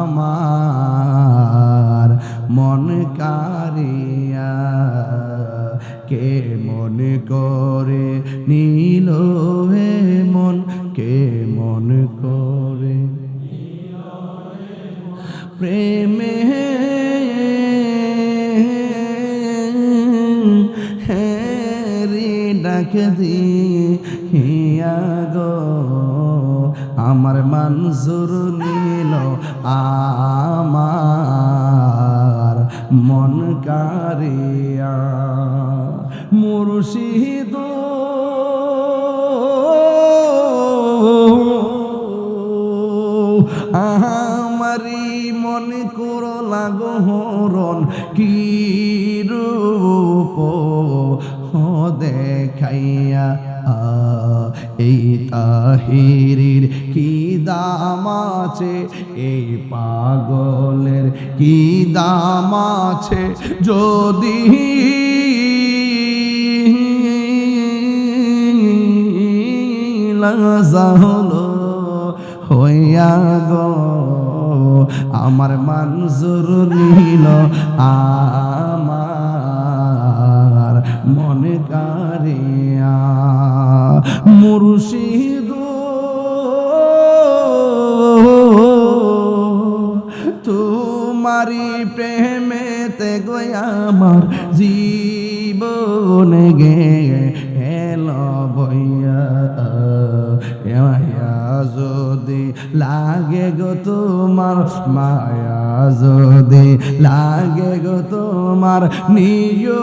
আমার মন কারিয়া কে মন করে নীল হে মন? কে মন করে প্রেমে হেরি ডাক দিয়া গো। আমার মনজুর নীল আমার মন কারিয়া। মুর্শিদ। আমারি মনে করো লাগো কি রূপ দেখাইয়া আ, এই তাহিরির কি দাম আছে? এই পাগলের কি দাম আছে? যদি হলো হইয়া গো, আমার মনজুর নিল মনে কারিয়া মুর্শিদ। তোমারি প্রেমেতে গো আমার জীবন গে এলো বইয়া। যদি লাগে গো তোমার, মায়া যদি লাগে গো তোমার নিয়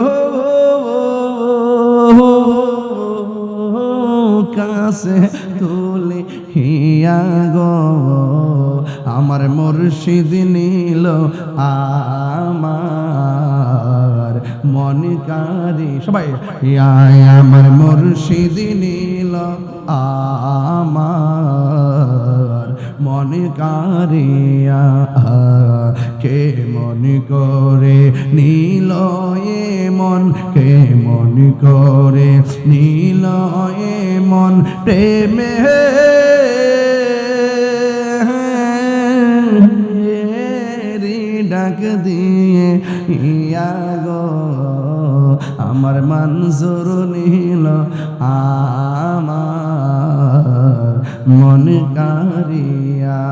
কাছে তুলে হিয়া গো। আমার মুর্শিদ নীল আমার মন সবাই, আয়, আমার মুর্শিদ নীল আমার মন কে মন করে? নীল এ মন কে মন করে? নীল এ মন প্রেমে ডাক দিয়ে, ইয়া গো, আমার মনজুর নীল, আমার মন কারিয়া।